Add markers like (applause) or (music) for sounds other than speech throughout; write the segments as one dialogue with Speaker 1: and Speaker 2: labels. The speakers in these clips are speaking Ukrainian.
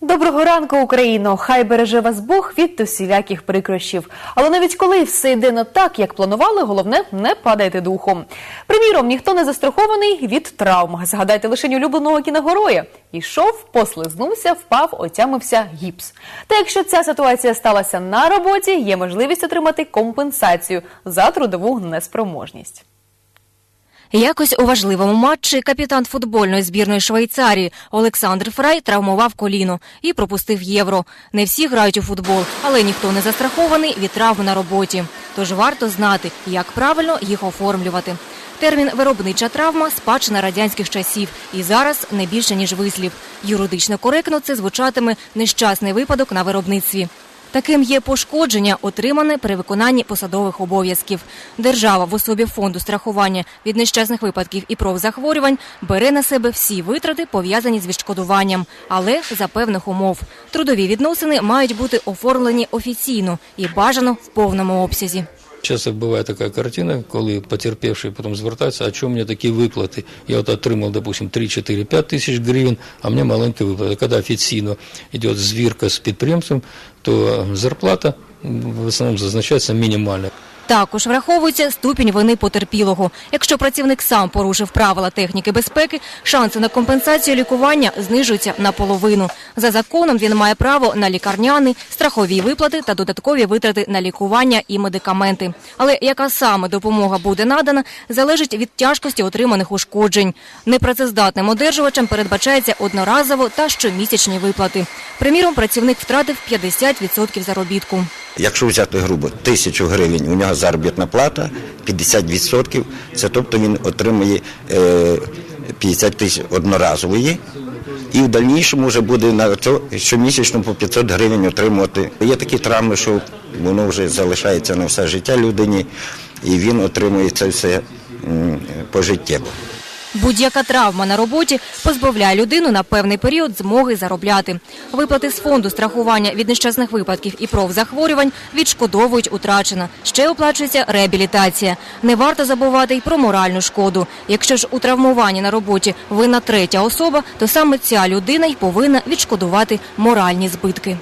Speaker 1: Доброго ранку, Україно! Хай береже вас Бог від усіляких прикрощів. Але навіть коли все йде не так, як планували, головне не падайте духом. Приміром, ніхто не застрахований від травм. Згадайте лише улюбленого кіногероя. Ішов, послизнувся, впав, отямився гіпс. Та якщо ця ситуація сталася на роботі, є можливість отримати компенсацію за трудову неспроможність.
Speaker 2: Якось у важливому матчі капітан футбольної збірної Швейцарії Олександр Фрай травмував коліно і пропустив євро. Не всі грають у футбол, але ніхто не застрахований від травм на роботі. Тож варто знати, як правильно їх оформлювати. Термін виробнича травма спадщина радянських часів і зараз не більше ніж вислів. Юридично коректно це звучатиме нещасний випадок на виробництві. Таким є пошкодження, отримане при виконанні посадових обов'язків. Держава в особі фонду страхування від нещасних випадків і профзахворювань бере на себе всі витрати, пов'язані з відшкодуванням, але за певних умов. Трудові відносини мають бути оформлені офіційно і бажано в повному обсязі.
Speaker 3: Часто буває така картина, коли потерпівший потім звертається, а чому мені такі виплати? Я от отримав, допустим, 3, 4, 5 тисяч гривень, а мені маленькі виплати. Коли офіційно йде звірка з підприємством, то зарплата в основному зазначається мінімальна.
Speaker 2: Також враховується ступінь вини потерпілого. Якщо працівник сам порушив правила техніки безпеки, шанси на компенсацію лікування знижуються наполовину. За законом він має право на лікарняний, страхові виплати та додаткові витрати на лікування і медикаменти. Але яка саме допомога буде надана, залежить від тяжкості отриманих ушкоджень. Непрацездатним одержувачам передбачається одноразово та щомісячні виплати. Приміром, працівник втратив 50% заробітку.
Speaker 4: Якщо взяти грубо тисячу гривень, у нього заробітна плата 50%, це тобто він отримує е, 50 тисяч одноразової. І в дальнішому вже буде на це щомісячно по 500 гривень отримувати. Є такі травми, що воно вже залишається на все життя людині, і він отримує це все пожиттєво.
Speaker 2: Будь-яка травма на роботі позбавляє людину на певний період змоги заробляти. Виплати з фонду страхування від нещасних випадків і профзахворювань відшкодовують утрачена. Ще оплачується реабілітація. Не варто забувати й про моральну шкоду. Якщо ж у травмуванні на роботі винна третя особа, то саме ця людина й повинна відшкодувати моральні збитки.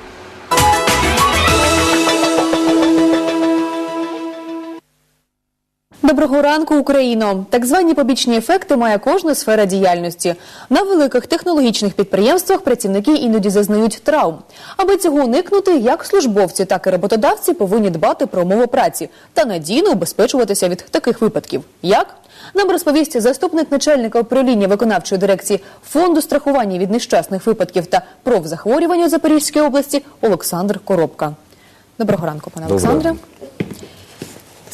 Speaker 1: Доброго ранку, Україно! Так звані побічні ефекти має кожна сфера діяльності. На великих технологічних підприємствах працівники іноді зазнають травм. Аби цього уникнути, як службовці, так і роботодавці повинні дбати про умови праці та надійно убезпечуватися від таких випадків. Як? Нам розповість заступник начальника управління виконавчої дирекції фонду страхування від нещасних випадків та профзахворювань у Запорізькій області Олександр Коробка. Доброго ранку, пане Олександре.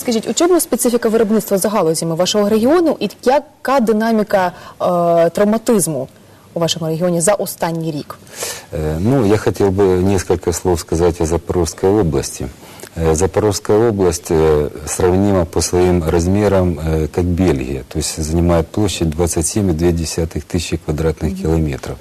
Speaker 1: Скажіть, у чому специфіка виробництва за галузями вашого регіону і яка динаміка е, травматизму у вашому регіоні за останній рік?
Speaker 5: Э, Ну, я хотел бы несколько слов сказать о Запорожской области. Э, Запорожская область э, сравнима по своим размерам э, как Бельгия, то есть занимает площадь 27,2 тысячи квадратных километров.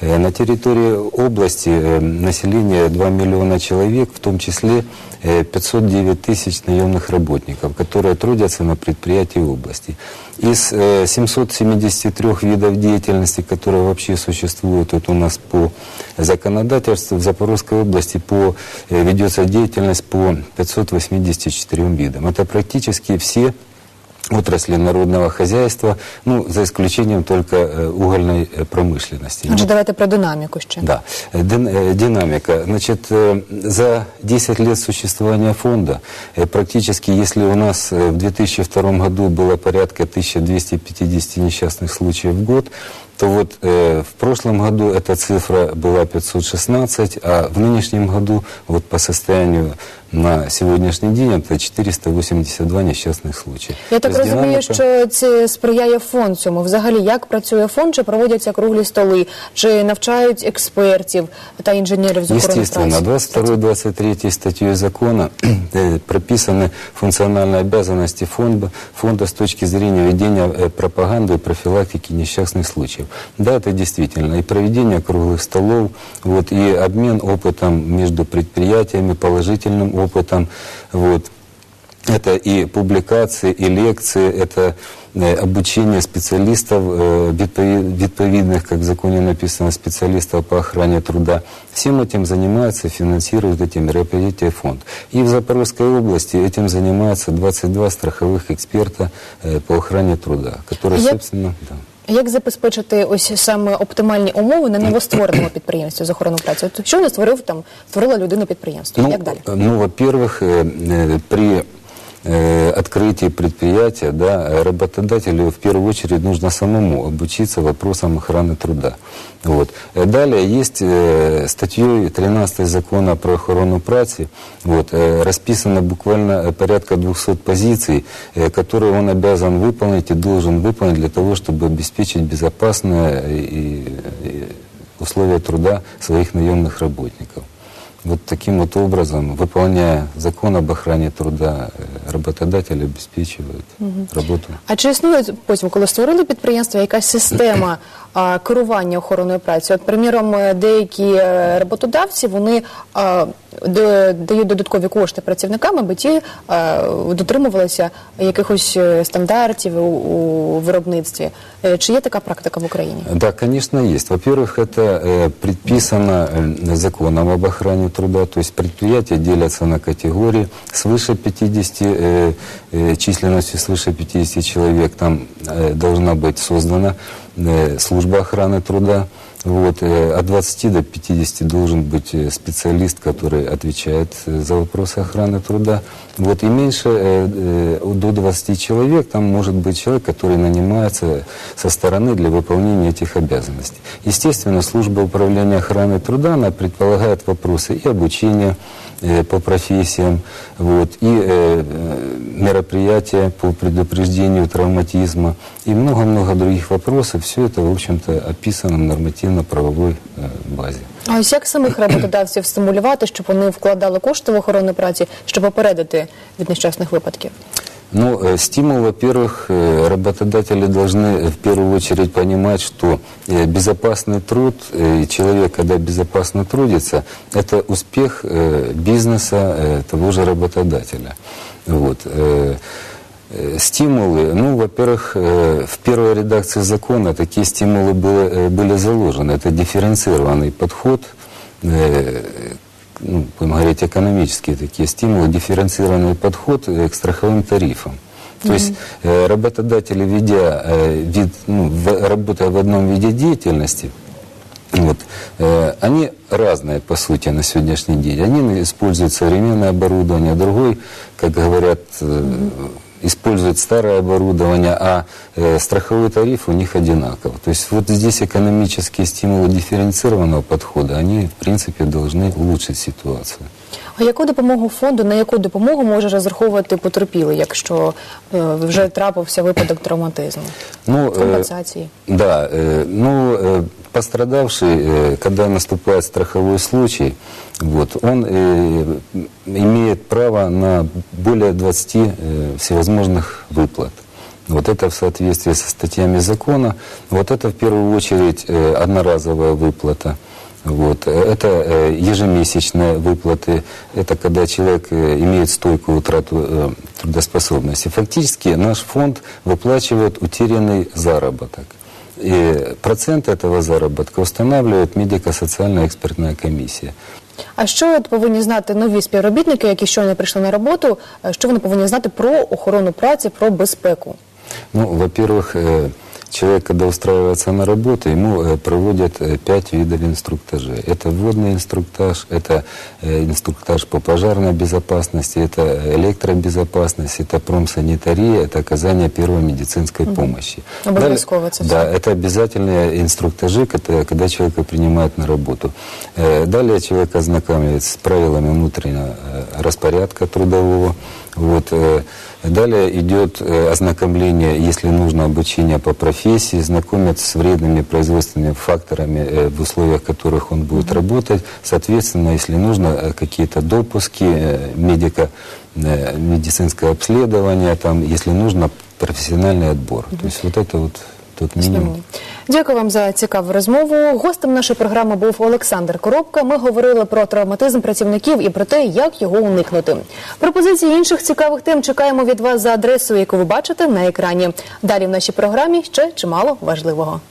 Speaker 5: Э, На территории области э, население 2 миллиона человек, в том числе э, 509 тысяч наемных работников, которые трудятся на предприятии области. Из э, 773 видов деятельности, которые вообще существуют вот у нас по законодательству, в Запорожской области по, э, ведется деятельность по 584 видам. Это практически все отрасли народного хозяйства, ну, за исключением только э, угольной э, промышленности.
Speaker 1: Отже, давайте про динаміку ще.
Speaker 5: Да, Э, дин- э, динамика. Значит, э, за 10 лет существования фонда э, практически, если у нас э, в 2002 году было порядка 1250 несчастных случаев в год, то вот э, в прошлом году эта цифра была 516, а в нынешнем году вот по состоянию на сегодняшний день это 482 несчастных случая.
Speaker 1: Я
Speaker 5: То
Speaker 1: так
Speaker 5: есть
Speaker 1: розумію,
Speaker 5: динамика-
Speaker 1: що це сприяє фонд цьому. Взагалі, як працює фонд, чи проводяться круглі столи, чи навчають експертів та інженерів з охорони
Speaker 5: Естественно,
Speaker 1: праці?
Speaker 5: 22-23 статьей закона э, прописаны функциональные обязанности фонда, фонда с точки зрения ведения э, пропаганды и профилактики несчастных случаев. Да, это действительно и проведение круглых столов, вот, и обмен опытом между предприятиями, положительным опытом, вот, это и публикации, и лекции, это э, обучение специалистов, э, відпові- відповідных, как в законе написано, специалистов по охране труда. Всем этим занимается, финансирует эти мероприятия фонд. И в Запорожской области этим занимается 22 страховых эксперта э, по охране труда, которые,
Speaker 1: Я-
Speaker 5: собственно, да.
Speaker 1: Як забезпечити ось саме оптимальні умови на новоствореному підприємстві (clears throat) з охорони праці? От що не створив там, створила людина підприємство? Як далі?
Speaker 5: э, Ну, во-первых, э, э, при э, открытии предприятия, да, э, работодателю в первую очередь нужно самому обучиться вопросам охраны труда. Вот. Э, Далее есть э, статьей 13 закона про охрану праці, вот, э, расписано буквально э, порядка 200 позиций, э, которые он обязан выполнить и должен выполнить для того, чтобы обеспечить безопасное и, и условия труда своих наемных работников. Вот таким вот образом, выполняя закон об охране труда, э, работодатель обеспечивает работу.
Speaker 1: А чи існує потім, коли створили підприємство, якась система (clears throat) а, керування охороною праці? От, приміром, е, деякі е, роботодавці вони а, дають додаткові кошти працівникам, аби ті а, дотримувалися якихось е, стандартів у, у виробництві. Е, Чи є така практика в Україні?
Speaker 5: Да, конечно, есть. Во-первых, это э, предписано э, законом об охране труда, то есть предприятия делятся на категории свыше 50, э, э, численностью свыше 50 человек, там э, должна быть создана э, служба охраны труда. Вот, э, от 20 до 50 должен быть э, специалист, который отвечает э, за вопросы охраны труда. Вот, и меньше э, э, до 20 человек там может быть человек, который нанимается со стороны для выполнения этих обязанностей. Естественно, служба управления охраной труда, она предполагает вопросы и обучения э, по профессиям, вот, и э, э, мероприятия по предупреждению травматизма и много-много других вопросов. Все это, в общем-то, описано в нормативно-правовой э, базе.
Speaker 1: А ось як самих роботодавців стимулювати, щоб вони вкладали кошти в охорону праці, щоб попередити від нещасних випадків?
Speaker 5: Ну, э, стимул, во-первых, э, работодатели должны в первую очередь понимать, что э, безопасный труд, и человек, когда безопасно трудится, это успех бизнеса того же работодателя. Вот. Стимулы, ну, во-первых, в первой редакции закона такие стимулы были, были заложены. Это дифференцированный подход ну, будем говорить, экономические такие стимулы, дифференцированный подход э, к страховым тарифам. То есть э, работодатели, ведя э, вид, ну, в- работая в одном виде деятельности, вот, э, они разные, по сути, на сегодняшний день. Один использует современное оборудование, другой, как говорят, э, использует старое оборудование, а э, страховой тариф у них одинаков. То есть вот здесь экономические стимулы дифференцированного подхода, они, в принципе, должны улучшить ситуацию.
Speaker 1: А яку допомогу фонду, на яку допомогу може розраховувати потерпілий, якщо е, вже трапився випадок травматизму?
Speaker 5: Ну, э,
Speaker 1: Компенсації?
Speaker 5: Да, э, ну, э, пострадавший, э, когда наступает страховой случай, вот, он э, имеет право на более 20 э, всевозможных выплат. Вот это в соответствии со статьями закона. Вот это в первую очередь э, одноразовая выплата. Вот. э, Это э, ежемесячные выплаты. Это когда человек э, имеет стойкую утрату э, трудоспособности. Фактически наш фонд выплачивает утерянный заработок. И процент этого заработка устанавливает медико-социальная экспертная комиссия.
Speaker 1: А що от повинні знати нові співробітники, які щойно прийшли на роботу? е, Що вони повинні знати про охорону праці, про безпеку?
Speaker 5: Ну, во-первых, э, человек, когда устраивается на работу, ему э, проводят э, пять видов инструктажей. Это вводный инструктаж, это э, инструктаж по пожарной безопасности, это электробезопасность, это промсанитария, это оказание первой медицинской помощи.
Speaker 1: Обовязково это
Speaker 5: Да, это обязательные инструктажи, когда, человека принимают на работу. Далее человек ознакомивается с правилами внутреннего распорядка трудового. Вот. э, Далее идет э, ознакомление, если нужно, обучение по профессии, знакомиться с вредными производственными факторами, э, в условиях которых он будет работать. Соответственно, если нужно, э, какие-то допуски, э, медико, э, медицинское обследование, там, если нужно, профессиональный отбор. То есть вот это вот тот минимум.
Speaker 1: Дякую вам за цікаву розмову. Гостем нашої програми був Олександр Коробка. Ми говорили про травматизм працівників і про те, як його уникнути. Пропозиції інших цікавих тем чекаємо від вас за адресою, яку ви бачите на екрані. Далі в нашій програмі ще чимало важливого.